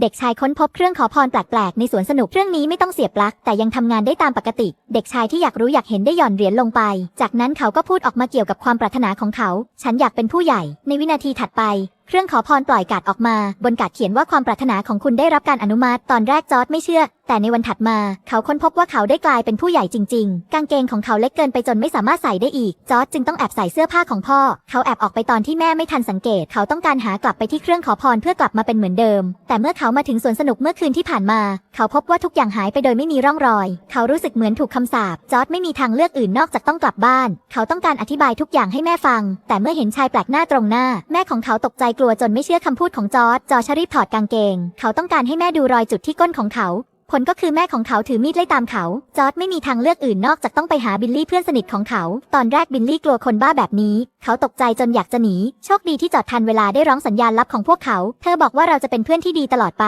เด็กชายค้นพบเครื่องขอพรแปลกๆในสวนสนุกเครื่องนี้ไม่ต้องเสียบปลั๊กแต่ยังทำงานได้ตามปกติ เด็กชายที่อยากรู้อยากเห็นได้หย่อนเหรียญลงไป จากนั้นเขาก็พูดออกมาเกี่ยวกับความปรารถนาของเขา ฉันอยากเป็นผู้ใหญ่ ในวินาทีถัดไป เครื่องขอพรปล่อยกาดออกมา บนกาดเขียนว่าความปรารถนาของคุณได้รับการอนุมัติ ตอนแรกจอร์ดไม่เชื่อ แต่ในวันถัดมา เขาค้นพบว่าเขาได้กลายเป็นผู้ใหญ่จริง ๆ กางเกงของเขาเล็กเกินไปจนไม่สามารถใส่ได้อีก จอร์ดจึงต้องแอบใส่เสื้อผ้าของพ่อ เขาแอบออกไปตอนที่แม่ไม่ทันสังเกต เขาต้องการหากลับไปที่เครื่องขอพรเพื่อกลับมาเป็นเหมือนเดิม แต่เมื่อเขามาถึงสวนสนุกเมื่อคืนที่ผ่านมา เขาพบว่าทุกอย่างหายไปโดยไม่มีร่องรอย เขารู้สึกเหมือนถูกคำสาปจอร์ดไม่มีทางเลือกอื่นนอกจากต้องกลับบ้าน เขาต้องการอธิบายทุกอย่างให้แม่ฟัง แต่เมื่อเห็นชายแปลกหน้าตรงหน้า แม่ของเขาตกใจกลัวจนไม่เชื่อคำพูดของจอร์ดจอร์จรีบถอดกางเกง เขาต้องการให้แม่ดูรอยจุดที่ก้นของเขา ผลก็คือแม่ของเขาถือมีดไล่ตามเขา จอร์ดไม่มีทางเลือกอื่นนอกจากต้องไปหาบิลลี่เพื่อนสนิทของเขา ตอนแรกบิลลี่กลัวคนบ้าแบบนี้ เขาตกใจจนอยากจะหนี โชคดีที่จอดทันเวลาได้ร้องสัญญาณลับของพวกเขา เธอบอกว่าเราจะเป็นเพื่อนที่ดีตลอดไป